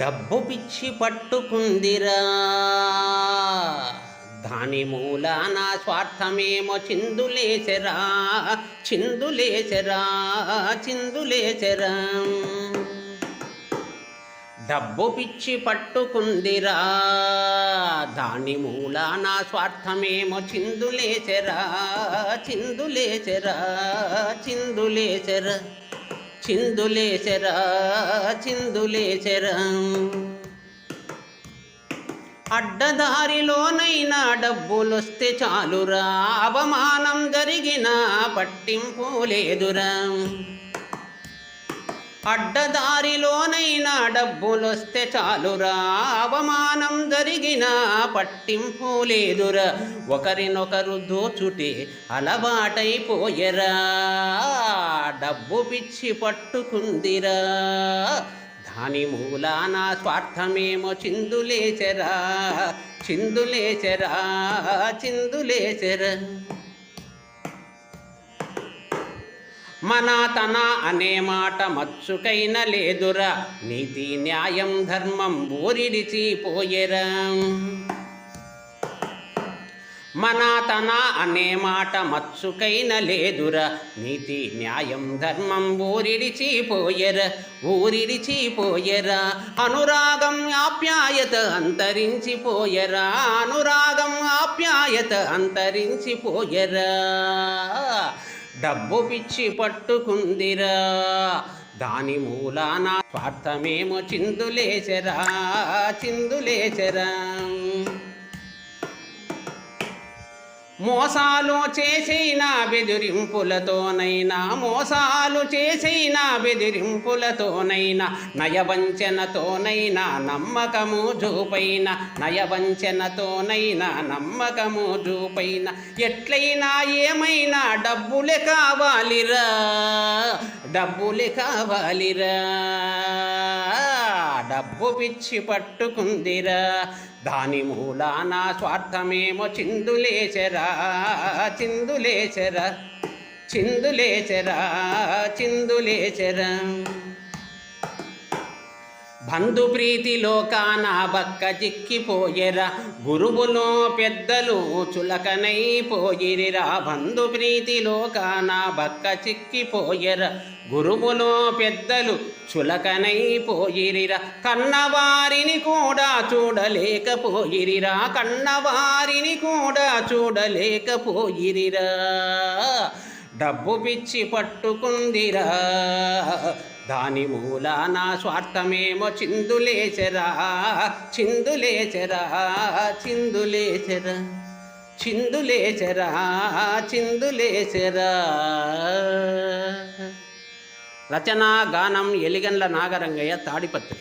డబ్బు పిచ్చి పట్టుకుందిరా. దాని మూలాన స్వార్థమేమో చిందులేచెరా చిందులేచెరా చిందులేచరా డబ్బు పిచ్చి పట్టుకుందిరా. దాని మూలాన స్వార్థమేమో చిందులేచెరా చిందులేచెరా చిందులేచెరా చిందులేశరా చిందులేశరా. అడ్డదారిలోనైనా డబ్బులొస్తే చాలురా అవమానం జరిగినా పట్టింపు లేదురా. అడ్డదారిలోనైనా డబ్బులొస్తే చాలురా అవమానం జరిగినా పట్టింపు లేదురా. ఒకరినొకరు దోచుటే అలవాటైపోయరా. డబ్బు పిచ్చి పట్టుకుందిరా. దాని మూలాన స్వార్థమేమో చిందులేచరా చిందులేచరా చిందులేచరా మన తన అనే మాట మచ్చుకైన లేదురా నీతి న్యాయం ధర్మం ఊరిడిచిపోయెరా మన తన అనే మాట మచ్చుకైన లేదురా నీతి న్యాయం ధర్మం ఊరిడిచిపోయెరా ఊరిడిచిపోయెరా అనురాగం ఆప్యాయత అంతరించిపోయెరా అనురాగం ఆప్యాయత అంతరించిపోయెరా డబ్బు పిచ్చి పట్టుకుందిరా. దాని మూలాన స్వార్థమేమో చిందులేచెరా చిందులేచెరా మోసాలు చేసిన బెదిరింపులతోనైనా మోసాలు చేసిన బెదిరింపులతోనైనా నయవంచనతోనైనా నమ్మకము జూపైన నయవంచనతోనైనా నమ్మకము జూపైన ఎట్లయినా ఏమైనా డబ్బులే కావాలిరా డబ్బులే కావాలిరా. డబ్బు పిచ్చి పట్టుకుందిరా. దాని మూలాన స్వార్థమేమో చిందులేచరా చిందులేచరా చిందులేచరా చిందులేచరా. బంధుప్రీతి లోకాన బక్క చిక్కిపోయెరా గురువులో పెద్దలు చులకనైపోయిరిరా. బంధుప్రీతి లోకాన బక్క చిక్కిపోయెరా గురువులో పెద్దలు చులకనైపోయిరిరా. కన్నవారిని కూడా చూడలేకపోయిరిరా కన్నవారిని కూడా చూడలేకపోయిరిరా. డబ్బు పిచ్చి పట్టుకుందిరా. దాని మూలాన స్వార్థమేమో చిందులేచెరా చిందులేచెరా చిందులేచెరా చిందులేచెరా చిందులేచెరా. రచనా గానం ఎలిగండ్ల నాగరంగయ్య తాడిపత్రి.